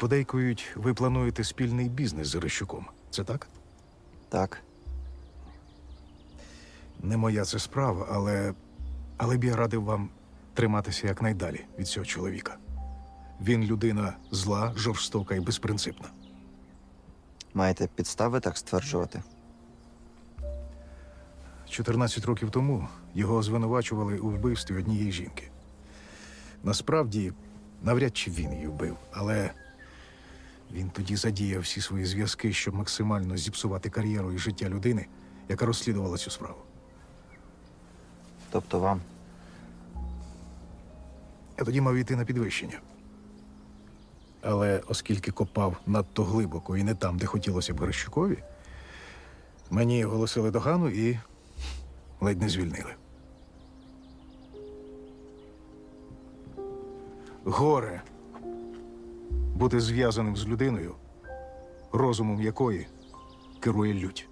Подейкують, ви плануєте спільний бізнес з Рищуком. Це так? Так. Не моя це справа, але. Але б я радив вам триматися якнайдалі від цього чоловіка. Він людина зла, жорстока і безпринципна. Маєте підстави так стверджувати? 14 років тому його звинувачували у вбивстві однієї жінки. Насправді, навряд чи він її вбив, але він тоді задіяв всі свої зв'язки, щоб максимально зіпсувати кар'єру і життя людини, яка розслідувала цю справу. Тобто вам Я тоді мав йти на підвищення. Але оскільки копав надто глибоко і не там, де хотілося б Грищукові, мені оголосили догану і ледь не звільнили. Горе бути зв'язаним з людиною, розумом якої керує лють.